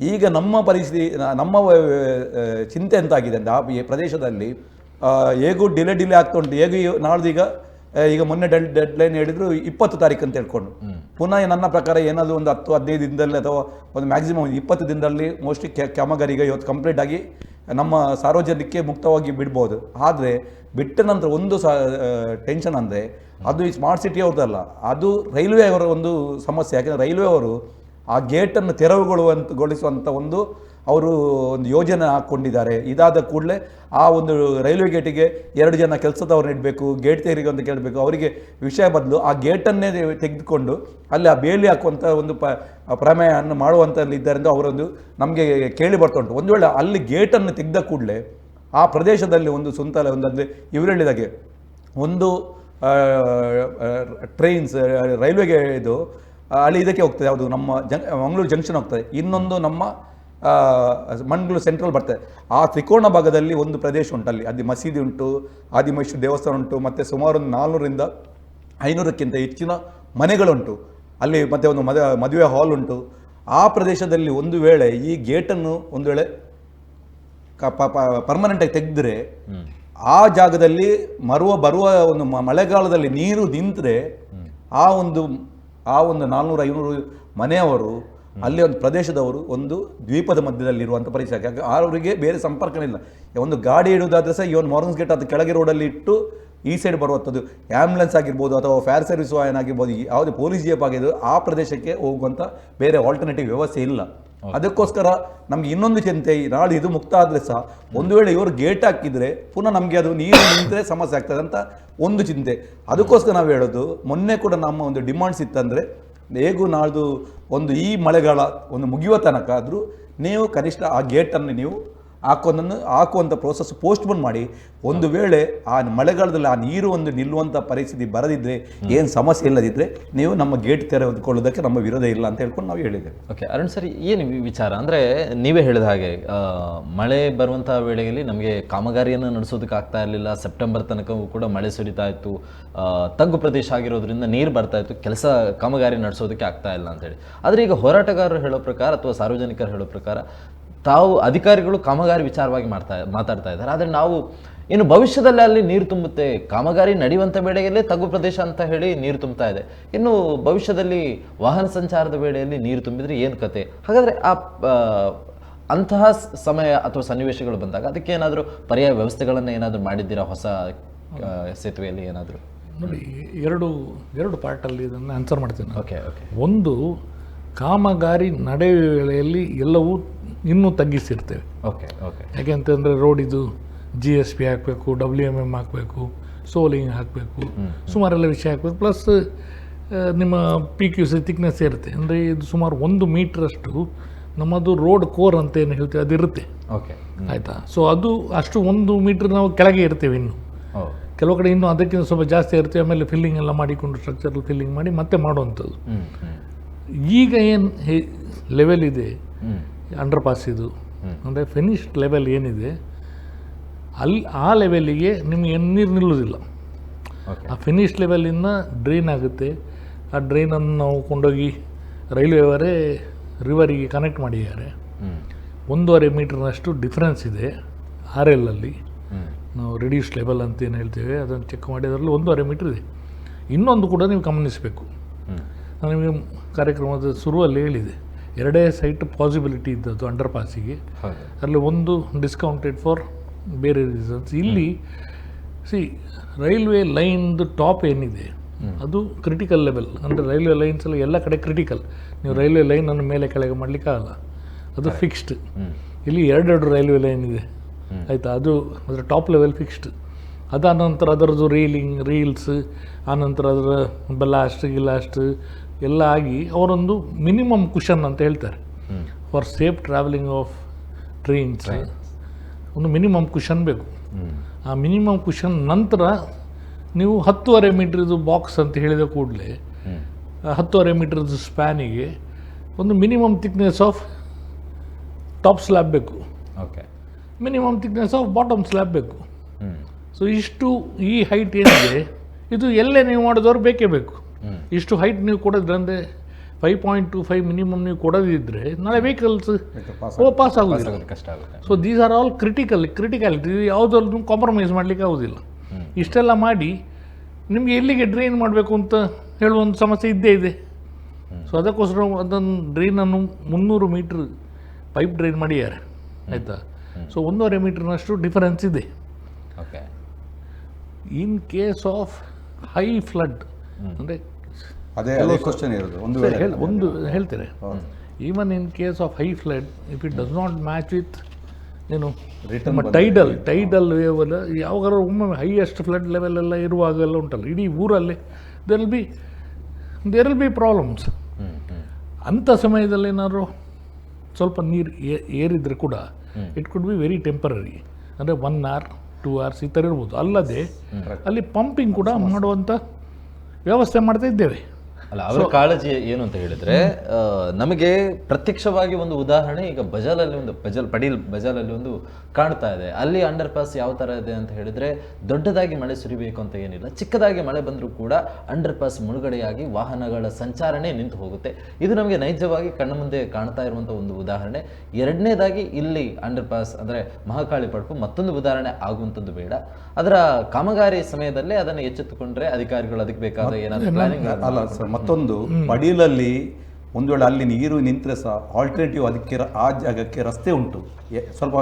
ಈಗ ನಮ್ಮ ಪರಿಸ್ಥಿತಿ ನಮ್ಮ ಚಿಂತೆ ಎಂತಾಗಿದೆ ಅಂತ ಆ ಈ ಪ್ರದೇಶದಲ್ಲಿ ಹೇಗೂ ಡಿಲೆ ಡಿಲೆ ಆಗ್ತಾ ಉಂಟು ಹೇಗೂ ಈ- ನಾಳ್ದು ಈಗ ಈಗ ಮೊನ್ನೆ ಡೆಡ್ ಡೆಡ್ ಲೈನ್ ಹೇಳಿದ್ರು ಇಪ್ಪತ್ತು ತಾರೀಕು ಅಂತ ಹೇಳ್ಕೊಂಡು. ಪುನಃ ನನ್ನ ಪ್ರಕಾರ ಏನಾದರೂ ಒಂದು ಹತ್ತು ಹದಿನೈದು ದಿನದಲ್ಲಿ ಅಥವಾ ಒಂದು ಮ್ಯಾಕ್ಸಿಮಮ್ ಇಪ್ಪತ್ತು ದಿನದಲ್ಲಿ ಮೋಸ್ಟ್ಲಿ ಕಾಮಗಾರಿ ಈಗ ಇವತ್ತು ಕಂಪ್ಲೀಟ್ ಆಗಿ ನಮ್ಮ ಸಾರ್ವಜನಿಕಕ್ಕೆ ಮುಕ್ತವಾಗಿ ಬಿಡ್ಬೋದು. ಆದರೆ ಬಿಟ್ಟ ನಂತರ ಒಂದು ಸ ಟೆನ್ಷನ್ ಅಂದರೆ ಅದು ಈ ಸ್ಮಾರ್ಟ್ ಸಿಟಿ ಅವ್ರದ್ದಲ್ಲ. ಅದು ರೈಲ್ವೆ ಅವರ ಒಂದು ಸಮಸ್ಯೆ. ಯಾಕೆಂದರೆ ರೈಲ್ವೆ ಅವರು ಆ ಗೇಟನ್ನು ತೆರವುಗೊಳ್ಳುವಂತಗೊಳಿಸುವಂಥ ಒಂದು ಅವರು ಒಂದು ಯೋಜನೆ ಹಾಕ್ಕೊಂಡಿದ್ದಾರೆ ಇದಾದ ಕೂಡಲೇ ಆ ಒಂದು ರೈಲ್ವೆ ಗೇಟಿಗೆ ಎರಡು ಜನ ಕೆಲಸದವ್ರನ್ನ ಇಡಬೇಕು ಗೇಟ್ ತೆರಿಗೆ ಅಂತ ಕೇಳಬೇಕು. ಅವರಿಗೆ ವಿಷಯ ಬದಲು ಆ ಗೇಟನ್ನೇ ತೆಗೆದುಕೊಂಡು ಅಲ್ಲಿ ಆ ಬೇಲಿ ಹಾಕುವಂಥ ಒಂದು ಪ, ಪ್ರಮೇಯವನ್ನು ಮಾಡುವಂಥಲ್ಲಿ ಇದ್ದಾರೆಂದು ಅವರೊಂದು ನಮಗೆ ಕೇಳಿ ಬರ್ತಾ ಉಂಟು. ಒಂದು ವೇಳೆ ಅಲ್ಲಿ ಗೇಟನ್ನು ತೆಗೆದ ಕೂಡಲೇ ಆ ಪ್ರದೇಶದಲ್ಲಿ ಒಂದು ಸುಂತಲ ಒಂದು ಅಂದರೆ ಇವರು ಹೇಳಿದಾಗೆ ಒಂದು ಟ್ರೈನ್ಸ್ ರೈಲ್ವೆಗೆ ಇದು ಅಲ್ಲಿ ಇದಕ್ಕೆ ಹೋಗ್ತದೆ ಯಾವುದು ನಮ್ಮ ಜಂಗ್ ಮಂಗಳೂರು ಜಂಕ್ಷನ್ ಹೋಗ್ತದೆ. ಇನ್ನೊಂದು ನಮ್ಮ ಮಂಗಳೂರು ಸೆಂಟ್ರಲ್ ಬರ್ತದೆ. ಆ ತ್ರಿಕೋಣ ಭಾಗದಲ್ಲಿ ಒಂದು ಪ್ರದೇಶ ಉಂಟು ಅಲ್ಲಿ. ಅದು ಮಸೀದಿ ಉಂಟು ಆದಿಮೈಸೂರು ದೇವಸ್ಥಾನ ಉಂಟು ಮತ್ತು ಸುಮಾರು ಒಂದು ನಾಲ್ನೂರಿಂದ ಐನೂರಕ್ಕಿಂತ ಹೆಚ್ಚಿನ ಮನೆಗಳುಂಟು. ಅಲ್ಲಿ ಮತ್ತೆ ಒಂದು ಮದ ಮದುವೆ ಹಾಲ್ ಉಂಟು. ಆ ಪ್ರದೇಶದಲ್ಲಿ ಒಂದು ವೇಳೆ ಈ ಗೇಟನ್ನು ಒಂದು ವೇಳೆ ಪರ್ಮನೆಂಟಾಗಿ ತೆಗೆದ್ರೆ ಆ ಜಾಗದಲ್ಲಿ ಮರುವ ಬರುವ ಒಂದು ಮಳೆಗಾಲದಲ್ಲಿ ನೀರು ನಿಂತರೆ ಆ ಒಂದು ಆ ಒಂದು ನಾಲ್ನೂರು ಐನೂರು ಮನೆಯವರು ಅಲ್ಲಿ ಒಂದು ಪ್ರದೇಶದವರು ಒಂದು ದ್ವೀಪದ ಮಧ್ಯದಲ್ಲಿರುವಂಥ ಪರಿಸರ ಅವರಿಗೆ ಬೇರೆ ಸಂಪರ್ಕನೇ ಇಲ್ಲ. ಒಂದು ಗಾಡಿ ಇಡುವುದಾದ್ರೆ ಸಹ ಈ ಒಂದು ಮಾರ್ನ್ಸ್ ಗೇಟ್ ಅದು ಕೆಳಗೆ ರೋಡಲ್ಲಿ ಇಟ್ಟು ಈ ಸೈಡ್ ಬರುವಂಥದ್ದು. ಆ್ಯಂಬುಲೆನ್ಸ್ ಆಗಿರ್ಬೋದು ಅಥವಾ ಫೈರ್ ಸರ್ವಿಸ್ ವಾಹನ ಆಗಿರ್ಬೋದು ಯಾವುದೇ ಪೊಲೀಸ್ ಜೀಪ್ ಆಗಿದ್ದು ಆ ಪ್ರದೇಶಕ್ಕೆ ಹೋಗುವಂಥ ಬೇರೆ ಆಲ್ಟರ್ನೇಟಿವ್ ವ್ಯವಸ್ಥೆ ಇಲ್ಲ. ಅದಕ್ಕೋಸ್ಕರ ನಮ್ಗೆ ಇನ್ನೊಂದು ಚಿಂತೆ ನಾಡು ಇದು ಮುಕ್ತ ಆದರೆ ಸಹ ಒಂದು ವೇಳೆ ಇವರು ಗೇಟ್ ಹಾಕಿದ್ರೆ ಪುನಃ ನಮಗೆ ಅದು ನೀರು ನಿಂತರೆ ಸಮಸ್ಯೆ ಆಗ್ತದೆ ಅಂತ ಒಂದು ಚಿಂತೆ. ಅದಕ್ಕೋಸ್ಕರ ನಾವು ಹೇಳೋದು, ಮೊನ್ನೆ ಕೂಡ ನಮ್ಮ ಒಂದು ಡಿಮಾಂಡ್ಸ್ ಇತ್ತಂದರೆ, ಹೇಗೂ ನಾಳ್ದು ಒಂದು ಈ ಮಳೆಗಾಲ ಒಂದು ಮುಗಿಯುವ ತನಕ ಆದರೂ ನೀವು ಕನಿಷ್ಠ ಆ ಗೇಟನ್ನು ನೀವು ಹಾಕೋದನ್ನು ಹಾಕುವಂಥ ಪ್ರೋಸೆಸ್ ಪೋಸ್ಟ್ಪೋನ್ ಮಾಡಿ ಒಂದು ವೇಳೆ ಆ ಮಳೆಗಾಲದಲ್ಲಿ ಆ ನೀರು ಒಂದು ನಿಲ್ಲುವಂಥ ಪರಿಸ್ಥಿತಿ ಬರದಿದ್ದರೆ ಏನು ಸಮಸ್ಯೆ ಇಲ್ಲದಿದ್ದರೆ ನೀವು ನಮ್ಮ ಗೇಟ್ ತೆರೆದುಕೊಳ್ಳೋದಕ್ಕೆ ನಮ್ಮ ವಿರೋಧ ಇಲ್ಲ ಅಂತ ಹೇಳ್ಕೊಂಡು ನಾವು ಹೇಳಿದ್ದೇವೆ. ಓಕೆ ಅರುಣ್ ಸರ್ ಏನು ವಿಚಾರ? ಅಂದರೆ ನೀವೇ ಹೇಳಿದ ಹಾಗೆ ಮಳೆ ಬರುವಂಥ ವೇಳೆಯಲ್ಲಿ ನಮಗೆ ಕಾಮಗಾರಿಯನ್ನು ನಡೆಸೋದಕ್ಕೆ ಆಗ್ತಾ ಇರಲಿಲ್ಲ. ಸೆಪ್ಟೆಂಬರ್ ತನಕವೂ ಕೂಡ ಮಳೆ ಸುರಿತಾ ಇತ್ತು. ತಗ್ಗು ಪ್ರದೇಶ ಆಗಿರೋದ್ರಿಂದ ನೀರು ಬರ್ತಾ ಇತ್ತು. ಕೆಲಸ ಕಾಮಗಾರಿ ನಡೆಸೋದಕ್ಕೆ ಆಗ್ತಾ ಇಲ್ಲ ಅಂತೇಳಿ ಆದರೆ ಈಗ ಹೋರಾಟಗಾರರು ಹೇಳೋ ಪ್ರಕಾರ ಅಥವಾ ಸಾರ್ವಜನಿಕರು ಹೇಳೋ ಪ್ರಕಾರ ತಾವು ಅಧಿಕಾರಿಗಳು ಕಾಮಗಾರಿ ವಿಚಾರವಾಗಿ ಮಾಡ್ತಾ ಮಾತಾಡ್ತಾ ಇದ್ದಾರೆ. ಆದರೆ ನಾವು ಇನ್ನು ಭವಿಷ್ಯದಲ್ಲಿ ಅಲ್ಲಿ ನೀರು ತುಂಬುತ್ತೆ ಕಾಮಗಾರಿ ನಡೆಯುವಂಥ ವೇಳೆಯಲ್ಲೇ ತಗ್ಗು ಪ್ರದೇಶ ಅಂತ ಹೇಳಿ ನೀರು ತುಂಬುತ್ತಾ ಇದೆ. ಇನ್ನು ಭವಿಷ್ಯದಲ್ಲಿ ವಾಹನ ಸಂಚಾರದ ವೇಳೆಯಲ್ಲಿ ನೀರು ತುಂಬಿದರೆ ಏನು ಕತೆ? ಹಾಗಾದರೆ ಆ ಅಂತಹ ಸಮಯ ಅಥವಾ ಸನ್ನಿವೇಶಗಳು ಬಂದಾಗ ಅದಕ್ಕೆ ಏನಾದರೂ ಪರ್ಯಾಯ ವ್ಯವಸ್ಥೆಗಳನ್ನು ಏನಾದರೂ ಮಾಡಿದ್ದೀರಾ? ಹೊಸ ಸೇತುವೆಯಲ್ಲಿ ಏನಾದರೂ? ನೋಡಿ ಎರಡು ಎರಡು ಪಾರ್ಟಲ್ಲಿ ಇದನ್ನು ಆನ್ಸರ್ ಮಾಡ್ತೀನಿ ಓಕೆ ಓಕೆ ಒಂದು ಕಾಮಗಾರಿ ನಡೆಯುವ ವೇಳೆಯಲ್ಲಿ ಎಲ್ಲವೂ ಇನ್ನೂ ತಗ್ಗಿಸಿರ್ತೇವೆ. ಓಕೆ ಓಕೆ ಯಾಕೆ ಅಂತಂದರೆ ರೋಡ್ ಇದು ಜಿ ಎಸ್ ಪಿ ಹಾಕಬೇಕು ಡಬ್ಲ್ಯೂ ಎಂ ಎಂ ಹಾಕಬೇಕು ಸೋಲಿಂಗ್ ಹಾಕಬೇಕು ಸುಮಾರೆಲ್ಲ ವಿಷಯ ಹಾಕಬೇಕು. ಪ್ಲಸ್ ನಿಮ್ಮ ಪಿ ಕ್ಯೂ ಸಿ ತಿಕ್ನೆಸ್ ಇರುತ್ತೆ. ಅಂದರೆ ಇದು ಸುಮಾರು ಒಂದು ಮೀಟ್ರಷ್ಟು ನಮ್ಮದು ರೋಡ್ ಕೋರ್ ಅಂತ ಏನು ಹೇಳ್ತೀವಿ ಅದಿರುತ್ತೆ ಓಕೆ ಆಯಿತಾ? ಸೊ ಅದು ಅಷ್ಟು ಒಂದು ಮೀಟ್ರ್ ನಾವು ಕೆಳಗೆ ಇರ್ತೇವೆ ಇನ್ನು. ಕೆಲವು ಕಡೆ ಇನ್ನೂ ಅದಕ್ಕಿಂತ ಸ್ವಲ್ಪ ಜಾಸ್ತಿ ಇರ್ತೇವೆ ಆಮೇಲೆ ಫಿಲ್ಲಿಂಗ್ ಎಲ್ಲ ಮಾಡಿಕೊಂಡು ಸ್ಟ್ರಕ್ಚರಲ್ ಫಿಲ್ಲಿಂಗ್ ಮಾಡಿ ಮತ್ತೆ ಮಾಡುವಂಥದ್ದು. ಈಗ ಏನು ಲೆವೆಲ್ ಇದೆ? ಅಂಡರ್ ಪಾಸ್ ಇದು ಅಂದರೆ ಫಿನಿಶ್ಡ್ ಲೆವೆಲ್ ಏನಿದೆ ಅಲ್ಲಿ ಆ ಲೆವೆಲಿಗೆ ನಿಮಗೆ ನೀರು ನಿಲ್ಲುವುದಿಲ್ಲ ಆ ಫಿನಿಶ್ ಲೆವೆಲಿಂದ ಡ್ರೈನ್ ಆಗುತ್ತೆ. ಆ ಡ್ರೈನನ್ನು ನಾವು ಕೊಂಡೋಗಿ ರೈಲ್ವೆಯವರೇ ರಿವರಿಗೆ ಕನೆಕ್ಟ್ ಮಾಡಿದ್ದಾರೆ. ಒಂದೂವರೆ ಮೀಟರ್ನಷ್ಟು ಡಿಫ್ರೆನ್ಸ್ ಇದೆ ಆರ್ ಎಲ್ಲಲ್ಲಿ ಅಲ್ಲಿ. ನಾವು ರಿಡ್ಯೂಸ್ ಲೆವೆಲ್ ಅಂತ ಏನು ಹೇಳ್ತೇವೆ ಅದನ್ನು ಚೆಕ್ ಮಾಡಿದ್ರಲ್ಲಿ ಒಂದೂವರೆ ಮೀಟ್ರ್ ಇದೆ. ಇನ್ನೊಂದು ಕೂಡ ನೀವು ಗಮನಿಸಬೇಕು. ನಾನು ನಿಮಗೆ ಕಾರ್ಯಕ್ರಮದ ಶುರುವಲ್ಲಿ ಹೇಳಿದೆ. ಎರಡೇ ಸೈಟ್ ಪಾಸಿಬಿಲಿಟಿ ಇದ್ದದ್ದು ಅಂಡರ್ ಪಾಸಿಗೆ ಅಲ್ಲಿ ಒಂದು ಡಿಸ್ಕೌಂಟೆಡ್ ಫಾರ್ ಬೇರೆ ರೀಸನ್ಸ್ ಇಲ್ಲಿ ಸಿ ರೈಲ್ವೆ ಲೈನ್ದು ಟಾಪ್ ಏನಿದೆ ಅದು ಕ್ರಿಟಿಕಲ್ ಲೆವೆಲ್ ಅಂದರೆ ರೈಲ್ವೆ ಲೈನ್ಸ್ ಎಲ್ಲ ಎಲ್ಲ ಕಡೆ ಕ್ರಿಟಿಕಲ್ ನೀವು ರೈಲ್ವೆ ಲೈನನ್ನು ಮೇಲೆ ಕೆಳಗೆ ಮಾಡಲಿಕ್ಕಾಗಲ್ಲ ಅದು ಫಿಕ್ಸ್ಡ್ ಇಲ್ಲಿ ಎರಡೆರಡು ರೈಲ್ವೆ ಲೈನ್ ಇದೆ. ಆಯಿತಾ? ಅದು ಅದರ ಟಾಪ್ ಲೆವೆಲ್ ಫಿಕ್ಸ್ಡ್ ಅದಾದ ನಂತರ ಅದರದ್ದು ರೀಲಿಂಗ್ ರೀಲ್ಸ್ ಆನಂತರ ಅದರ ಬಲಾಸ್ಟ್ ಗಿಲಾಸ್ಟ್ ಎಲ್ಲ ಆಗಿ ಅವರೊಂದು ಮಿನಿಮಮ್ ಕುಷನ್ ಅಂತ ಹೇಳ್ತಾರೆ. For safe travelling of trains ಒಂದು ಮಿನಿಮಮ್ ಕುಷನ್ ಬೇಕು. ಆ ಮಿನಿಮಮ್ ಕುಷನ್ ನಂತರ ನೀವು ಹತ್ತುವರೆ ಮೀಟ್ರದ್ದು ಬಾಕ್ಸ್ ಅಂತ ಹೇಳಿದ ಕೂಡಲೇ ಹತ್ತುವರೆ ಮೀಟ್ರದ್ದು ಸ್ಪ್ಯಾನಿಗೆ ಒಂದು minimum thickness of top slab ಬೇಕು. Okay minimum thickness of bottom slab ಬೇಕು. ಸೊ ಇಷ್ಟು ಈ ಹೈಟ್ ಏನಿದೆ ಇದು ಎಲ್ಲೇ ನೀವು ಮಾಡಿದವರು ಬೇಕೇ ಬೇಕು. ಇಷ್ಟು ಹೈಟ್ ನೀವು ಕೊಡೋದ್ರಂದರೆ five point two five minimum ನೀವು ಕೊಡೋದಿದ್ದರೆ ನಾಳೆ ವೆಹಿಕಲ್ಸ್ ಓ ಪಾಸ್ ಆಗೋದಿಲ್ಲ. ಆಗೋದು ಕಷ್ಟ ಆಗುತ್ತೆ. So these are all critical criticality ಯಾವುದ್ರಲ್ಲೂ compromise ಮಾಡಲಿಕ್ಕೆ ಆಗೋದಿಲ್ಲ. ಇಷ್ಟೆಲ್ಲ ಮಾಡಿ ನಿಮಗೆ ಎಲ್ಲಿಗೆ ಡ್ರೈನ್ ಮಾಡಬೇಕು ಅಂತ ಹೇಳುವ ಒಂದು ಸಮಸ್ಯೆ ಇದ್ದೇ ಇದೆ. ಸೊ ಅದಕ್ಕೋಸ್ಕರ ಅದನ್ನು ಡ್ರೈನನ್ನು ಮುನ್ನೂರು ಮೀಟ್ರ್ ಪೈಪ್ ಡ್ರೈನ್ ಮಾಡಿದ್ದಾರೆ ಆಯಿತಾ? ಸೊ ಒಂದೂವರೆ ಮೀಟ್ರ್ನಷ್ಟು ಡಿಫರೆನ್ಸ್ ಇದೆ. Okay. In case of high flood ಅಂದರೆ ಅದೇ ಅದೇ ಕ್ವಶನ್ ಇರೋದು. ಒಂದು ವೇಳೆ ಹೇಳಿ ಒಂದು ಹೇಳ್ತೇನೆ. Even in case of high flood if it does not match with ಏನು ಟೈಡಲ್ ಟೈಡಲ್ ವೇವ್ ಎಲ್ಲ ಯಾವಾಗ ಒಮ್ಮೆ ಹೈಯೆಸ್ಟ್ ಫ್ಲಡ್ ಲೆವೆಲ್ ಎಲ್ಲ ಇರುವಾಗೆಲ್ಲ ಉಂಟಲ್ಲ ಇಡೀ ಊರಲ್ಲಿ there will be there will be problems ಅಂಥ ಸಮಯದಲ್ಲಿ ಏನಾದ್ರು ಸ್ವಲ್ಪ ನೀರು ಏರಿದರೆ ಕೂಡ it could be very temporary ಅಂದರೆ ಒನ್ ಅವರ್ ಟೂ ಅವರ್ಸ್ ಈ ಥರ ಇರ್ಬೋದು. ಅಲ್ಲದೆ ಅಲ್ಲಿ ಪಂಪಿಂಗ್ ಕೂಡ ಮಾಡುವಂಥ ವ್ಯವಸ್ಥೆ ಮಾಡ್ತಾ ಇದ್ದೇವೆ. ಅಲ್ಲ ಅವರ ಕಾಳಜಿ ಏನು ಅಂತ ಹೇಳಿದ್ರೆ ನಮಗೆ ಪ್ರತ್ಯಕ್ಷವಾಗಿ ಒಂದು ಉದಾಹರಣೆ ಈಗ ಬಜಾಲಲ್ಲಿ ಒಂದು ಬಜಲ್ ಪಡೀಲ್ ಬಜಾಲಲ್ಲಿ ಒಂದು ಕಾಣ್ತಾ ಇದೆ. ಅಲ್ಲಿ ಅಂಡರ್ ಪಾಸ್ ಯಾವ ತರ ಇದೆ ಅಂತ ಹೇಳಿದ್ರೆ ದೊಡ್ಡದಾಗಿ ಮಳೆ ಸುರಿಬೇಕು ಅಂತ ಏನಿಲ್ಲ ಚಿಕ್ಕದಾಗಿ ಮಳೆ ಬಂದರೂ ಕೂಡ ಅಂಡರ್ ಪಾಸ್ ಮುಳುಗಡೆಯಾಗಿ ವಾಹನಗಳ ಸಂಚಾರಣೆ ನಿಂತು ಹೋಗುತ್ತೆ. ಇದು ನಮಗೆ ನೈಜವಾಗಿ ಕಣ್ಣ ಮುಂದೆ ಕಾಣ್ತಾ ಇರುವಂಥ ಒಂದು ಉದಾಹರಣೆ. ಎರಡನೇದಾಗಿ ಇಲ್ಲಿ ಅಂಡರ್ ಪಾಸ್ ಅಂದರೆ ಮಹಾಕಾಳಿ ಪಡ್ಪು ಮತ್ತೊಂದು ಉದಾಹರಣೆ ಆಗುವಂಥದ್ದು ಬೇಡ. ಅದರ ಕಾಮಗಾರಿ ಸಮಯದಲ್ಲೇ ಅದನ್ನು ಎಚ್ಚೆತ್ತುಕೊಂಡ್ರೆ ಅಧಿಕಾರಿಗಳು ಅದಕ್ಕೆ ಬೇಕಾದ ಏನಾದರೂ ಪ್ಲಾನಿಂಗ್ ಅಲ್ಲ ಮತ್ತೊಂದು ಪಡೀಲಲ್ಲಿ ಒಂದು ವೇಳೆ ಅಲ್ಲಿ ನೀರು ನಿಂತರೆ ಸಹ ಆಲ್ಟರ್ನೇಟಿವ್ ಅದಕ್ಕೆ ಆ ಜಾಗಕ್ಕೆ ರಸ್ತೆ ಉಂಟು. ಸ್ವಲ್ಪ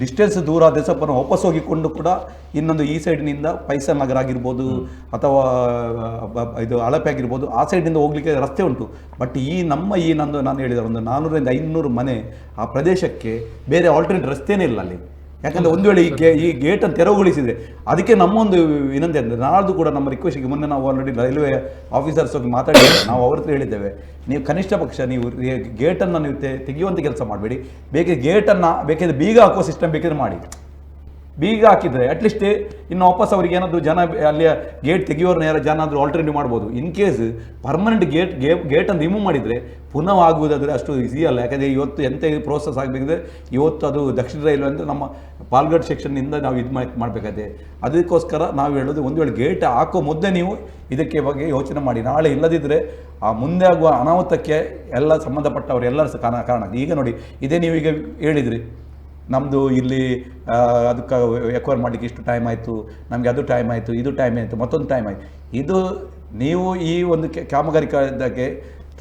ಡಿಸ್ಟೆನ್ಸ್ ದೂರ ಆದರೆ ಸ್ವಲ್ಪ ವಾಪಸ್ ಹೋಗಿಕೊಂಡು ಕೂಡ ಇನ್ನೊಂದು ಈ ಸೈಡ್ನಿಂದ ಪೈಸಲ್ ನಗರ ಆಗಿರ್ಬೋದು ಅಥವಾ ಇದು ಅಳಪೆ ಆಗಿರ್ಬೋದು ಆ ಸೈಡ್ನಿಂದ ಹೋಗ್ಲಿಕ್ಕೆ ರಸ್ತೆ ಉಂಟು. ಬಟ್ ಈ ನಮ್ಮ ಈ ನಂದು ನಾನು ಹೇಳಿದ ಒಂದು ನಾನ್ನೂರಿಂದ ಐನೂರು ಮನೆ ಆ ಪ್ರದೇಶಕ್ಕೆ ಬೇರೆ ಆಲ್ಟರ್ನೇಟ್ ರಸ್ತೆನೇ ಇಲ್ಲ ಅಲ್ಲಿ. ಯಾಕಂದ್ರೆ ಒಂದು ವೇಳೆ ಈ ಗೇ, ಈ ಗೇಟನ್ನು ತೆರವುಗೊಳಿಸಿದ್ರೆ ಅದಕ್ಕೆ ನಮ್ಮೊಂದು ವಿನಂತಿ ಅಂದರೆ ನಾಳ್ದು ಕೂಡ ನಮ್ಮ ರಿಕ್ವೆಸ್ಟ್ಗೆ ಮೊನ್ನೆ ನಾವು ಆಲ್ರೆಡಿ ರೈಲ್ವೆ ಆಫೀಸರ್ಸ್ ಹೋಗಿ ಮಾತಾಡಿದ್ದೇವೆ ನಾವು ಅವ್ರ ಹತ್ರ ಹೇಳಿದ್ದೇವೆ, ನೀವು ಕನಿಷ್ಠ ಪಕ್ಷ ನೀವು ಗೇಟನ್ನು ನೀವು ತೆಗೆಯುವಂಥ ಕೆಲಸ ಮಾಡಬೇಡಿ ಬೇಕಿದ್ರೆ ಗೇಟನ್ನು ಬೇಕಿದ್ರೆ ಬೀಗ ಹಾಕುವ ಸಿಸ್ಟಮ್ ಬೇಕಿದ್ರೆ ಮಾಡಿ. ಬೀಗ ಹಾಕಿದ್ರೆ ಅಟ್ಲೀಸ್ಟ್ ಇನ್ನು ವಾಪಸ್ ಅವ್ರಿಗೆ ಏನಾದರೂ ಜನ ಅಲ್ಲಿ ಗೇಟ್ ತೆಗೆಯೋರ್ನ ಯಾರು ಜನ ಆದರೂ ಆಲ್ಟರ್ನೇಟಿವ್ ಮಾಡ್ಬೋದು. ಇನ್ ಕೇಸ್ ಪರ್ಮನೆಂಟ್ ಗೇಟ್ ಗೇ ಗೇಟನ್ನು ರಿಮೂವ್ ಮಾಡಿದರೆ ಪುನಃ ಆಗುವುದಾದರೆ ಅಷ್ಟು ಈಸಿ ಅಲ್ಲ. ಯಾಕಂದರೆ ಇವತ್ತು ಎಂತ ಪ್ರೋಸೆಸ್ ಆಗಬೇಕಿದ್ರೆ, ಇವತ್ತು ಅದು ದಕ್ಷಿಣ ರೈಲ್ವೆ ಅಂತ ನಮ್ಮ ಪಾಲ್ಗಡ್ ಸೆಕ್ಷನ್ನಿಂದ ನಾವು ಇದು ಮಾಡಿ ಮಾಡಬೇಕಾಗಿದೆ ಅದಕ್ಕೋಸ್ಕರ ನಾವು ಹೇಳೋದು ಒಂದು ವೇಳೆ ಗೇಟ್ ಹಾಕೋ ಮುದ್ದೆ ನೀವು ಇದಕ್ಕೆ ಬಗ್ಗೆ ಯೋಚನೆ ಮಾಡಿ. ನಾಳೆ ಇಲ್ಲದಿದ್ದರೆ ಆ ಮುಂದೆ ಆಗುವ ಅನಾಹುತಕ್ಕೆ ಎಲ್ಲ ಸಂಬಂಧಪಟ್ಟವರು ಎಲ್ಲರೂ ಕಾರಣ ಕಾರಣ ಈಗ ನೋಡಿ, ಇದೇ ನೀವು ಈಗ ಹೇಳಿದ್ರಿ. ನಮ್ಮದು ಇಲ್ಲಿ ಅದಕ್ಕೆ ಎಕ್ವೈರ್ ಮಾಡಲಿಕ್ಕೆ ಇಷ್ಟು ಟೈಮ್ ಆಯಿತು. ನಮಗೆ ಅದು ಟೈಮ್ ಆಯಿತು, ಇದು ಟೈಮ್ ಆಯಿತು, ಮತ್ತೊಂದು ಟೈಮ್ ಆಯಿತು. ಇದು ನೀವು ಈ ಒಂದು ಕಾಮಗಾರಿಕೆ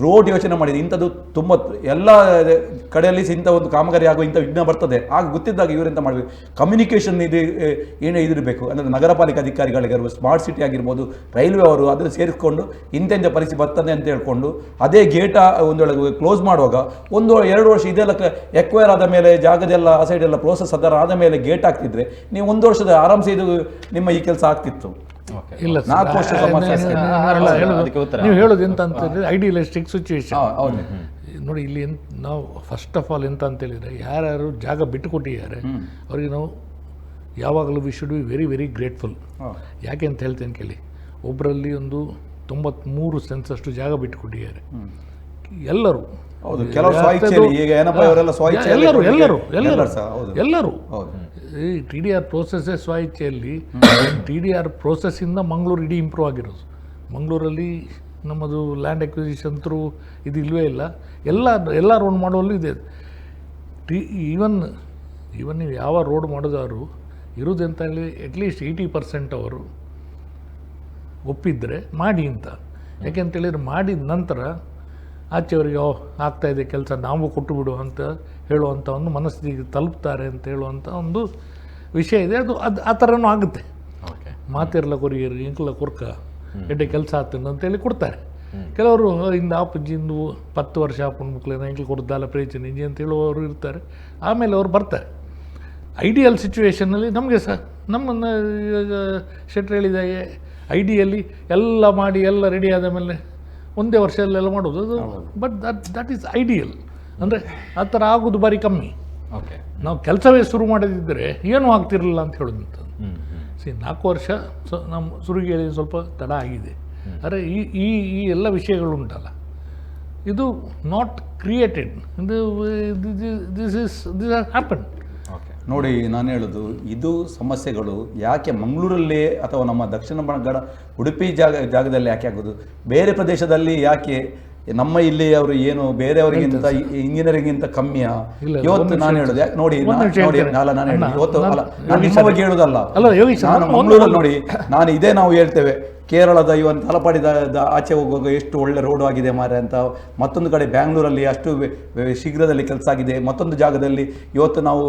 ರೋಡ್ ಯೋಚನೆ ಮಾಡಿದೆ. ಇಂಥದ್ದು ತುಂಬ ಎಲ್ಲ ಕಡೆಯಲ್ಲಿ ಇಂಥ ಒಂದು ಕಾಮಗಾರಿ ಆಗುವ ಇಂಥ ವಿಘ್ನ ಬರ್ತದೆ. ಆಗ ಗೊತ್ತಿದ್ದಾಗ ಇವರೆಂತ ಮಾಡಬೇಕು? ಕಮ್ಯುನಿಕೇಷನ್ ಇದು ಏನೇ ಇದಿರಬೇಕು ಅಂದರೆ ನಗರ ಪಾಲಿಕೆ ಸ್ಮಾರ್ಟ್ ಸಿಟಿ ಆಗಿರ್ಬೋದು, ರೈಲ್ವೆ ಅವರು ಅದನ್ನು ಸೇರಿಸ್ಕೊಂಡು ಇಂತೆಂಥ ಪರಿಸ್ಥಿತಿ ಬರ್ತದೆ ಅಂತ ಹೇಳ್ಕೊಂಡು, ಅದೇ ಗೇಟ ಒಂದೊಳಗೆ ಕ್ಲೋಸ್ ಮಾಡುವಾಗ ಒಂದು ಎರಡು ವರ್ಷ ಇದೆಲ್ಲ ಎಕ್ವೈರ್ ಆದ ಮೇಲೆ ಜಾಗದೆಲ್ಲ ಆ ಸೈಡೆಲ್ಲ ಪ್ರೋಸೆಸ್ ಅದರ ಆದ ಮೇಲೆ ಗೇಟ್ ಆಗ್ತಿದ್ರೆ ನೀವು ಒಂದು ವರ್ಷದ ಆರಾಮ್ಸೆ ಇದು ನಿಮ್ಮ ಈ ಕೆಲಸ ಆಗ್ತಿತ್ತು. ಇಲ್ಲ. ನಾಲ್ಕು ವರ್ಷ ಸಮಸ್ಯೆ ನೀವು- ಹೇಳೋದು- ಎಂತ ಅಂತ ಹೇಳಿದ್ರೆ ಐಡಿಯಲಿಸ್ಟಿಕ್ ಸಿಚುವೇಶನ್ ನೋಡಿ ಇಲ್ಲಿ ಎಂತ ನಾವು ಫಸ್ಟ್ ಆಫ್ ಆಲ್ ಎಂತ ಅಂತ ಹೇಳಿದ್ರೆ ಯಾರ್ಯಾರು ಜಾಗ ಬಿಟ್ಟು ಕೊಟ್ಟಿದ್ದಾರೆ ಅವರಿಗೆ ನಾವು ಯಾವಾಗಲೂ we should be very very grateful ಯಾಕೆ ಅಂತ ಹೇಳ್ತೇನೆ ಕೇಳಿ ಒಬ್ಬರಲ್ಲಿ ಒಂದು ತೊಂಬತ್ತ್ಮೂರು ಸೆನ್ಸ್ ಅಷ್ಟು ಜಾಗ ಬಿಟ್ಟುಕೊಟ್ಟಿದ್ದಾರೆ. ಎಲ್ಲರೂ. ಹೌದು ಕೆಲವು ಈಗ ಏನಪ್ಪ ಇವರೆಲ್ಲ ಸ್ವಾಯಿಚ್ಛೆಯಲ್ಲಿ ಎಲ್ಲರೂ ಎಲ್ಲರೂ ಎಲ್ಲರೂ ಎಲ್ಲರೂ ಸಹ ಹೌದು. ಎಲ್ಲರೂ. ಹೌದು. ಈ ಟಿ ಡಿ ಆರ್ ಪ್ರೋಸೆಸ್ಸೇ ಇಚ್ಛೆಯಲ್ಲಿ ಟಿ ಡಿ ಆರ್ ಪ್ರೋಸೆಸ್ಸಿಂದ ಮಂಗಳೂರು ಇಡೀ ಇಂಪ್ರೂವ್ ಆಗಿರೋದು. ಮಂಗಳೂರಲ್ಲಿ ನಮ್ಮದು ಲ್ಯಾಂಡ್ ಎಕ್ವಿಸಿಷನ್ ಥ್ರೂ ಇದು ಇಲ್ಲವೇ ಇಲ್ಲ. ಎಲ್ಲ ಎಲ್ಲ ರೋಡ್ ಮಾಡುವಲ್ಲೂ ಇದೆ. ಟಿ ಈವನ್ ಈವನ್ ನೀವು ಯಾವ ರೋಡ್ ಮಾಡೋದಾದ್ರು ಇರೋದೆಂತ ಹೇಳಿ ಅಟ್ಲೀಸ್ಟ್ ಏಯ್ಟಿ ಪರ್ಸೆಂಟ್ ಅವರು ಒಪ್ಪಿದ್ರೆ ಮಾಡಿ ಅಂತ. ಯಾಕೆಂತೇಳಿದ್ರೆ ಮಾಡಿದ ನಂತರ ಆಚೆಯವರಿಗೆ ಓ ಆಗ್ತಾ ಇದೆ ಕೆಲಸ ನಾವು ಕೊಟ್ಟು ಬಿಡು ಅಂತ ಹೇಳುವಂಥ ಒಂದು ಮನಸ್ಥಿತಿಗೆ ತಲುಪ್ತಾರೆ ಅಂತ ಹೇಳುವಂಥ ಒಂದು ವಿಷಯ ಇದೆ. ಅದು ಅದು ಆ ಥರನೂ ಆಗುತ್ತೆ. ಓಕೆ ಮಾತಿರಲ್ಲ ಕೊರಿಯರು ಇಂಕಲ ಕುರ್ಕ ಎಡ್ಡೆ ಕೆಲಸ ಆಗ್ತದೆ ಅಂತೇಳಿ ಕೊಡ್ತಾರೆ. ಕೆಲವರು ಇಂದ ಆಪಜ್ಜಿಂದು ಪತ್ತು ವರ್ಷ ಆಪನ ಮಕ್ಕಳಿಂದ ಇಂಕ್ಲು ಕೊಡ್ದಲ್ಲ ಪ್ರೇಚನೆ ಇಂಜಿ ಅಂತ ಹೇಳುವವರು ಇರ್ತಾರೆ. ಆಮೇಲೆ ಅವರು ಬರ್ತಾರೆ. ಐಡಿಯಲ್ ಸಿಚುವೇಷನಲ್ಲಿ ನಮಗೆ ಸಹ ನಮ್ಮನ್ನು ಶೆಟ್ರ್ ಹೇಳಿದಾಗೆ ಐಡಿಯಲ್ಲಿ ಎಲ್ಲ ಮಾಡಿ ಎಲ್ಲ ರೆಡಿ ಆದ ಮೇಲೆ ಒಂದೇ ವರ್ಷದಲ್ಲೆಲ್ಲ ಮಾಡೋದು. ಅದು but that that is ideal ಅಂದರೆ ಆ ಥರ ಆಗೋದು ಬಾರಿ ಕಮ್ಮಿ. ಓಕೆ ನಾವು ಕೆಲಸವೇ ಶುರು ಮಾಡದಿದ್ದರೆ ಏನೂ ಆಗ್ತಿರಲಿಲ್ಲ ಅಂತ ಹೇಳೋದಂತ ಸಿ ನಾಲ್ಕು ವರ್ಷ ಸೊ ನಮ್ಮ ಸುರುಗಿಯಲ್ಲಿ ಸ್ವಲ್ಪ ತಡ ಆಗಿದೆ. ಆದರೆ ಈ ಈ ಈ ಎಲ್ಲ ವಿಷಯಗಳು ಉಂಟಲ್ಲ ಇದು ನಾಟ್ ಕ್ರಿಯೇಟೆಡ್ ಇದು this is this are happen ನೋಡಿ ನಾನು ಹೇಳೋದು ಇದು ಸಮಸ್ಯೆಗಳು ಯಾಕೆ ಮಂಗಳೂರಲ್ಲಿ ಅಥವಾ ನಮ್ಮ ದಕ್ಷಿಣ ಕನ್ನಡ ಉಡುಪಿ ಜಾಗ ಜಾಗದಲ್ಲಿ ಯಾಕೆ ಆಗೋದು? ಬೇರೆ ಪ್ರದೇಶದಲ್ಲಿ ಯಾಕೆ? ನಮ್ಮ ಇಲ್ಲಿಯವರು ಏನು ಬೇರೆಯವರಿಗಿಂತ ಇಂಜಿನಿಯರಿಂಗಿಂತ ಕಮ್ಮಿಯ? ಇವತ್ತು ನಾನು ಹೇಳೋದು ಯಾಕೆ ನೋಡಿ ನೋಡಿ. ಅಲ್ಲ ನಾನು ಹೇಳಿ ಇವತ್ತು ಅಲ್ಲ ನಾನು ನಿಮ್ಮ ಬಗ್ಗೆ ಹೇಳುದಲ್ಲ. ನಾನು ಮಂಗಳೂರಲ್ಲಿ ನೋಡಿ ನಾನು ಇದೇ ನಾವು ಹೇಳ್ತೇವೆ. ಕೇರಳದ ಇವನ್ ತಲಪಾಡಿದ ದ- ಆಚೆ ಹೋಗುವಾಗ ಎಷ್ಟು ಒಳ್ಳೆ ರೋಡ್ ಆಗಿದೆ ಮಾರೆ ಅಂತ ಮತ್ತೊಂದು ಕಡೆ ಬ್ಯಾಂಗ್ಳೂರಲ್ಲಿ ಅಷ್ಟು ಶೀಘ್ರದಲ್ಲಿ ಕೆಲಸ ಆಗಿದೆ. ಮತ್ತೊಂದು ಜಾಗದಲ್ಲಿ ಇವತ್ತು ನಾವು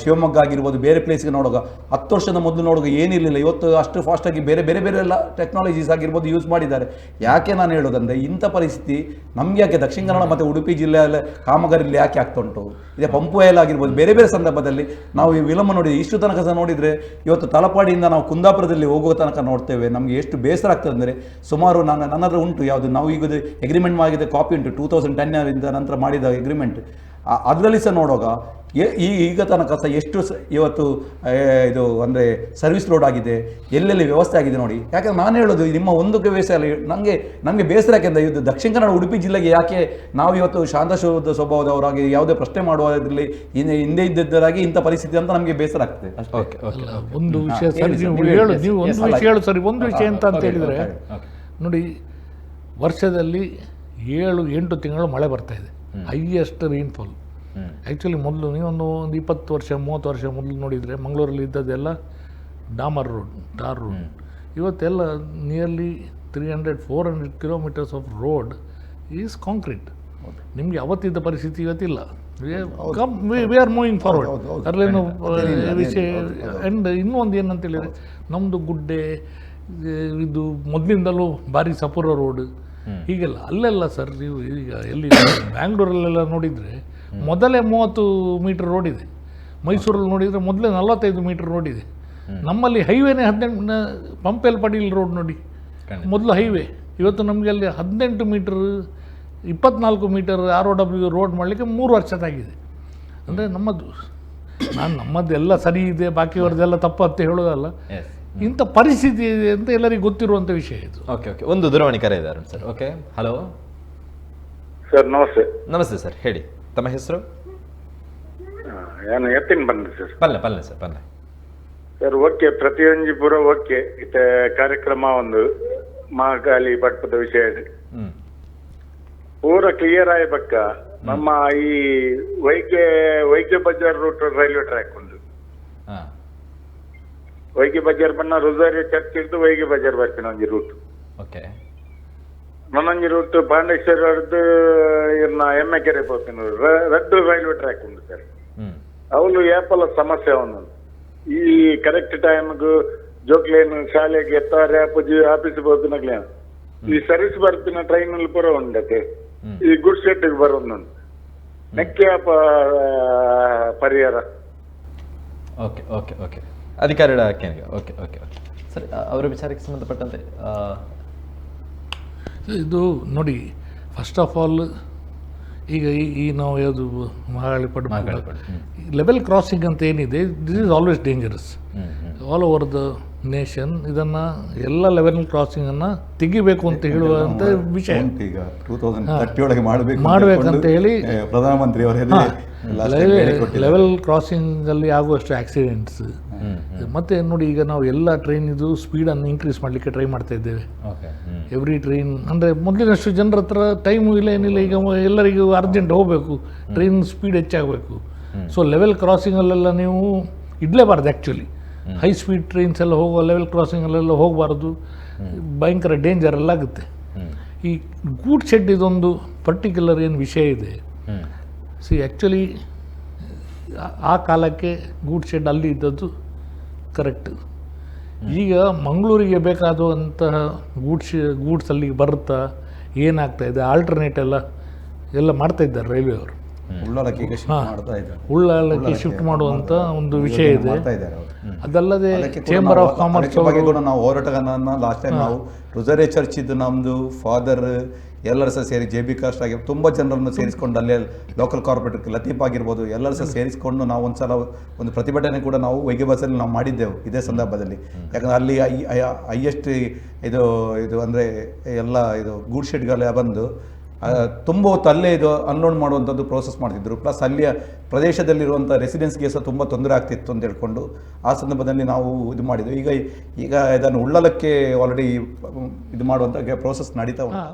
ಶಿವಮೊಗ್ಗ ಆಗಿರ್ಬೋದು ಬೇರೆ ಪ್ಲೇಸ್ಗೆ ನೋಡುವಾಗ ಹತ್ತು ವರ್ಷದ ಮೊದಲು ನೋಡುವಾಗ ಏನಿರಲಿಲ್ಲ ಇವತ್ತು ಅಷ್ಟು ಫಾಸ್ಟಾಗಿ ಬೇರೆ ಬೇರೆ ಬೇರೆ ಎಲ್ಲ ಟೆಕ್ನಾಲಜೀಸ್ ಆಗಿರ್ಬೋದು ಯೂಸ್ ಮಾಡಿದ್ದಾರೆ. ಯಾಕೆ ನಾನು ಹೇಳೋದಂದರೆ ಇಂಥ ಪರಿಸ್ಥಿತಿ ನಮಗೆ ಯಾಕೆ ದಕ್ಷಿಣ ಕನ್ನಡ ಮತ್ತು ಉಡುಪಿ ಜಿಲ್ಲೆಯಲ್ಲಿ ಕಾಮಗಾರಿಯಲ್ಲಿ ಯಾಕೆ ಆಗ್ತಾ ಉಂಟು ಇದೇ ಪಂಪುವೆಲ್ ಆಗಿರ್ಬೋದು ಬೇರೆ ಬೇರೆ ಸಂದರ್ಭದಲ್ಲಿ ನಾವು ಈ ವಿಳಂಬ ನೋಡಿ ಇಷ್ಟು ತನಕ ಸಹ ನೋಡಿದರೆ ಇವತ್ತು ತಲಪಾಡಿಯಿಂದ ನಾವು ಕುಂದಾಪುರದಲ್ಲಿ ಹೋಗುವ ತನಕ ನೋಡ್ತೇವೆ. ನಮಗೆ ಎಷ್ಟು ಬೇಸರ ಆಗ್ತದೆ ಅಂದರೆ ಸುಮಾರು ನಾನು ನನ್ನ ಉಂಟು ಯಾವುದು ನಾವು ಈಗ ಎಗ್ರಿಮೆಂಟ್ ಮಾಡಿದ ಕಾಪಿ ಉಂಟು ಟೂ ತೌಸಂಡ್ ಟೆನ್ನಿಂದ ನಂತರ ಮಾಡಿದ ಎಗ್ರಿಮೆಂಟ್ ಅದರಲ್ಲಿ ಸಹ ನೋಡುವಾಗ ಈ ಈಗ ತನಕ ಸಹ ಎಷ್ಟು ಸ- ಇವತ್ತು ಇದು ಅಂದರೆ ಸರ್ವಿಸ್ ರೋಡ್ ಆಗಿದೆ ಎಲ್ಲೆಲ್ಲಿ ವ್ಯವಸ್ಥೆ ಆಗಿದೆ ನೋಡಿ. ಯಾಕಂದ್ರೆ ನಾನು ಹೇಳೋದು ನಿಮ್ಮ ಒಂದು ವ್ಯವಸ್ಥೆ ನನಗೆ ನನಗೆ ನಮಗೆ ಬೇಸರ ಯಾಕೆಂದ್ರೆ ಇದು ದಕ್ಷಿಣ ಕನ್ನಡ ಉಡುಪಿ ಜಿಲ್ಲೆಗೆ ಯಾಕೆ ನಾವು ಇವತ್ತು ಶಾಂತಶೂದ ಸ್ವಭಾವದವರಾಗಿ ಯಾವುದೇ ಪ್ರಶ್ನೆ ಮಾಡುವುದರಲ್ಲಿ ಹಿಂದೆ ಹಿಂದೆ ಇದ್ದದ್ದರಾಗಿ ಇಂಥ ಪರಿಸ್ಥಿತಿ ಅಂತ ನಮಗೆ ಬೇಸರ ಆಗ್ತದೆ. ಓಕೆ ಓಕೆ ಒಂದು ವಿಷಯ ನೀವು. ಒಂದು ವಿಷಯ ಹೇಳು ಸರಿ ಒಂದು ವಿಷಯ ಅಂತ ಅಂತ ಹೇಳಿದರೆ ನೋಡಿ ವರ್ಷದಲ್ಲಿ ಏಳು ಎಂಟು ತಿಂಗಳು ಮಳೆ ಬರ್ತಾ ಇದೆ. Highest rainfall. ಆ್ಯಕ್ಚುಲಿ ಮೊದಲು ನೀವೊಂದು ಒಂದು ಇಪ್ಪತ್ತು ವರ್ಷ ಮೂವತ್ತು ವರ್ಷ ಮೊದಲು ನೋಡಿದರೆ ಮಂಗಳೂರಲ್ಲಿ ಇದ್ದದ್ದೆಲ್ಲ ಡಾಮರ್ ರೋಡ್ ಟಾರ್ ರೋಡ್. ಇವತ್ತೆಲ್ಲ nearly three hundred four hundred kilometres of road is concrete ನಿಮಗೆ ಅವತ್ತಿದ್ದ ಪರಿಸ್ಥಿತಿ ಇವತ್ತಿಲ್ಲ. We are moving forward. ಅದರಲ್ಲೇನು. ವಿಷಯ ಆ್ಯಂಡ್ ಇನ್ನೂ ಒಂದು ಏನಂತ ಹೇಳಿದರೆ ನಮ್ಮದು ಗುಡ್ಡೆ ಇದು ಮೊದಲಿಂದಲೂ ಭಾರಿ ಸಪುರ ರೋಡ್ ಹೀಗೆಲ್ಲ ಅಲ್ಲೆಲ್ಲ ಸರ್ ನೀವು ಈಗ ಎಲ್ಲಿ ಬ್ಯಾಂಗ್ಳೂರಲ್ಲೆಲ್ಲ ನೋಡಿದರೆ ಮೊದಲೇ ಮೂವತ್ತು ಮೀಟರ್ ರೋಡ್ ಇದೆ. ಮೈಸೂರಲ್ಲಿ ನೋಡಿದರೆ ಮೊದಲೇ ನಲವತ್ತೈದು ಮೀಟರ್ ರೋಡ್ ಇದೆ. ನಮ್ಮಲ್ಲಿ ಹೈವೇನೇ ಹದಿನೆಂಟು ಪಂಪೆಲ್ ಪಡೀಲ್ ರೋಡ್ ನೋಡಿ. ಮೊದಲು ಹೈವೇ ಇವತ್ತು ನಮಗೆ ಅಲ್ಲಿ ಹದಿನೆಂಟು ಮೀಟರ್ ಇಪ್ಪತ್ನಾಲ್ಕು metre R O W road ಮಾಡಲಿಕ್ಕೆ ಮೂರು ವರ್ಷದಾಗಿದೆ ಅಂದರೆ ನಮ್ಮದು ನಾನು ನಮ್ಮದೆಲ್ಲ ಸರಿ ಇದೆ ಬಾಕಿಯವ್ರದ್ದೆಲ್ಲ ತಪ್ಪು ಅಂತ ಹೇಳೋದಲ್ಲ. ಇಂಥ ಪರಿಸ್ಥಿತಿ ಇದೆ ಅಂತ ಎಲ್ಲರಿಗೂ ಗೊತ್ತಿರುವಂಥ ವಿಷಯ ಇದು. ಓಕೆ ಓಕೆ ಒಂದು ದೂರವಾಣಿ ಕರೆ ಇದೆ ಸರ್. ಓಕೆ ಹಲೋ ಸರ್ ನಮಸ್ತೆ. ನಮಸ್ತೆ ಸರ್. ಹೇಳಿ. ತಮ್ಮ ಹೆಸರು? ನಾನು ಎತ್ತಿನ ಬಂದೆ ಸರ್. ಪಲ್ಲೆ ಪಲ್ಲೆ ಸರ್ ಪಲ್ಲೆ. ಸರ್ ಓಕೆ ಪ್ರತಿಯೊಂದು ಪೂರ ಓಕೆ. ಇತ ಕಾರ್ಯಕ್ರಮ ಒಂದು ಮಹಾಕಾಲಿ ಪಟ್ಟದ ವಿಷಯ ಇದೆ. ಹ್ಞೂ ಪೂರ ಕ್ಲಿಯರ್ ಆಯ್ಬಕ್ಕ ನಮ್ಮ ಈ ವೈಕೆ ವೈಕೆ ಬಜಾರ್ ರೂಟ್ ರೈಲ್ವೆ ಟ್ರ್ಯಾಕ್ ಒಂದು ಹಾಂ. ವೈಕೆ ಬಜಾರ್ ಬಣ್ಣ ರುಜಾರಿ ಚರ್ಚ್ ಇದ್ದು ವೈಕೆ ಬಜಾರ್ ಬರ್ತೀನಿ ಒಂದು ರೂಟ್ ಓಕೆ. ನನ್ನೊಂಜಿ ರೂಟ್ ಪಾಂಡೇಶ್ವರದ್ದು ಇನ್ನ ಎಮ್ಮೆ ಕೆರೆ ಹೋಗ್ತೀನಿ ರೆಡ್ ರೈಲ್ವೆ ಟ್ರ್ಯಾಕ್ ಉಂಟು ಸರ್. ಅವಳು ಏಪಲ ಸಮಸ್ಯೆ ಅವನು. ಈ ಕರೆಕ್ಟ್ ಟೈಮ್ಗೂ ಜೋಕ್ಲೇನು ಶಾಲೆಗೆ ಎತ್ತಾರೆ ಅಪ್ಪಜಿ ಆಫೀಸ್ ಹೋಗ್ತಿನಾಗ್ಲೇ ಈ ಸರ್ವಿಸ್ ಬರ್ತಿನ ಟ್ರೈನ್ ಅಲ್ಲಿ ಪೂರ ಉಂಡತೆ ಈ ಗುಡ್ ಶೆಡ್ ಬರೋದು ನೆಕ್ಕೆ ಪರಿಹಾರ. Okay okay okay. ಅಧಿಕಾರಿಗಳ ಓಕೆ ಓಕೆ ಓಕೆ. ಸರಿ ಅವರ ವಿಚಾರಕ್ಕೆ ಸಂಬಂಧಪಟ್ಟಂತೆ ಇದು ನೋಡಿ ಫಸ್ಟ್ ಆಫ್ ಆಲ್ ಈಗ ಈ ಈ ನಾವು ಯಾವುದು ಮಹಾಳಿ ಹ್ಮ್. ಲೆವೆಲ್ ಕ್ರಾಸಿಂಗ್ ಅಂತ ಏನಿದೆ this is always dangerous. All over the nation ಇದನ್ನು ಎಲ್ಲ ಲೆವೆಲ್ ಕ್ರಾಸಿಂಗನ್ನು ತೆಗಿಬೇಕು ಅಂತ ಹೇಳುವಂಥ ವಿಷಯ ಈಗ ಟೂ ತೌಸಂಡ್ ತರ್ಟಿ ಒಳಗೆ ಮಾಡಬೇಕು ಮಾಡಬೇಕಂತ ಹೇಳಿ ಪ್ರಧಾನಮಂತ್ರಿ ಅವರು. ಲೆವೆಲ್ ಕ್ರಾಸಿಂಗಲ್ಲಿ ಆಗುವಷ್ಟು ಆಕ್ಸಿಡೆಂಟ್ಸ್ ಮತ್ತು ನೋಡಿ ಈಗ ನಾವು ಎಲ್ಲ ಟ್ರೈನ್ ಇದು ಸ್ಪೀಡನ್ನು ಇನ್ಕ್ರೀಸ್ ಮಾಡಲಿಕ್ಕೆ ಟ್ರೈ ಮಾಡ್ತಾ ಇದ್ದೇವೆ. ಎವ್ರಿ ಟ್ರೈನ್ ಅಂದರೆ ಮೊದಲಿನಷ್ಟು ಜನರ ಹತ್ರ ಟೈಮು ಇಲ್ಲ ಏನಿಲ್ಲ ಈಗ ಎಲ್ಲರಿಗೂ ಅರ್ಜೆಂಟ್ ಹೋಗಬೇಕು. ಟ್ರೈನ್ ಸ್ಪೀಡ್ ಹೆಚ್ಚಾಗಬೇಕು. ಸೊ ಲೆವೆಲ್ ಕ್ರಾಸಿಂಗಲ್ಲೆಲ್ಲ ನೀವು ಇಡಲೇಬಾರ್ದು ಆ್ಯಕ್ಚುಲಿ ಹೈ ಸ್ಪೀಡ್ ಟ್ರೈನ್ಸ್ ಎಲ್ಲ ಹೋಗೋ ಲೆವೆಲ್ ಕ್ರಾಸಿಂಗಲ್ಲೆಲ್ಲ ಹೋಗಬಾರ್ದು. ಭಯಂಕರ ಡೇಂಜರ್ ಎಲ್ಲ ಆಗುತ್ತೆ. ಈ ಗೂಡ್ ಶೆಡ್ ಇದೊಂದು ಪರ್ಟಿಕ್ಯುಲರ್ ಏನು ವಿಷಯ ಇದೆ. ಸಿ ಆ್ಯಕ್ಚುಲಿ ಆ ಕಾಲಕ್ಕೆ ಗೂಡ್ ಶೆಡ್ ಅಲ್ಲಿ ಇದ್ದದ್ದು ಕರೆಕ್ಟ್ ಈಗ ಮಂಗಳೂರಿಗೆ ಬೇಕಾದಂತಹ ಗೂಡ್ಸ್ ಗೂಡ್ಸ್ ಅಲ್ಲಿಗೆ ಬರುತ್ತಾ? ಏನಾಗ್ತಾ ಇದೆ? ಆಲ್ಟರ್ನೇಟ್ ಎಲ್ಲ ಎಲ್ಲ ಮಾಡ್ತಾ ಇದ್ದಾರೆ ರೈಲ್ವೆ ಅವರು. ಉಳ್ಳಾಲಕ್ಕೆ ಶಿಫ್ಟ್ ಮಾಡುವಂತ ಒಂದು ವಿಷಯ ಇದೆ. ಅದಲ್ಲದೆ ಚೇಂಬರ್ ಆಫ್ ಕಾಮರ್ಸ್ ಹೋರಾಟಗಳನ್ನ ಲಾಸ್ಟ್ ಟೈಮ್ ನಾವು ರುಜರೆ ಚರ್ಚ್ ಇದ್ದು ನಮ್ಮದು ಫಾದರ್ ಎಲ್ಲರೂ ಸಹ ಸೇರಿ ಜೆ ಬಿ ಕಾಸ್ಟ್ ಆಗಿ ತುಂಬ ಜನರನ್ನು ಸೇರಿಸ್ಕೊಂಡು ಅಲ್ಲೇ ಲೋಕಲ್ ಕಾರ್ಪೊರೇಟ್ ಲತೀಫ್ ಆಗಿರ್ಬೋದು, ಎಲ್ಲರೂ ಸಹ ಸೇರಿಸ್ಕೊಂಡು ನಾವು ಒಂದ್ಸಲ ಒಂದು ಪ್ರತಿಭಟನೆ ಕೂಡ ನಾವು ವೈಗೆ ಬಸ್ಸಲ್ಲಿ ನಾವು ಮಾಡಿದ್ದೆವು ಇದೇ ಸಂದರ್ಭದಲ್ಲಿ. ಯಾಕಂದ್ರೆ ಅಲ್ಲಿ ಹೈಯೆಸ್ಟ್ ಇದು ಇದು ಅಂದರೆ ಎಲ್ಲ ಇದು ಗೂಡ್ ಶೆಡ್ಗಳೆಲ್ಲ ಬಂದು ತುಂಬ ತಲ್ಲೇ ಇದು ಅನ್ಲೋಡ್ ಮಾಡುವಂಥದ್ದು ಪ್ರೋಸೆಸ್ ಮಾಡ್ತಿದ್ರು. ಪ್ಲಸ್ ಅಲ್ಲಿಯ ಪ್ರದೇಶದಲ್ಲಿರುವಂಥ ರೆಸಿಡೆನ್ಸ್ಗೆ ಸಹ ತುಂಬ ತೊಂದರೆ ಆಗ್ತಿತ್ತು ಅಂತ ಹೇಳ್ಕೊಂಡು ಆ ಸಂದರ್ಭದಲ್ಲಿ ನಾವು ಇದು ಮಾಡಿದ್ವಿ. ಈಗ ಈಗ ಇದನ್ನು ಉಳ್ಳಲಕ್ಕೆ ಆಲ್ರೆಡಿ ಇದು ಮಾಡುವಂಥ ಪ್ರೋಸೆಸ್ ನಡೀತಾ ಉಂಟು.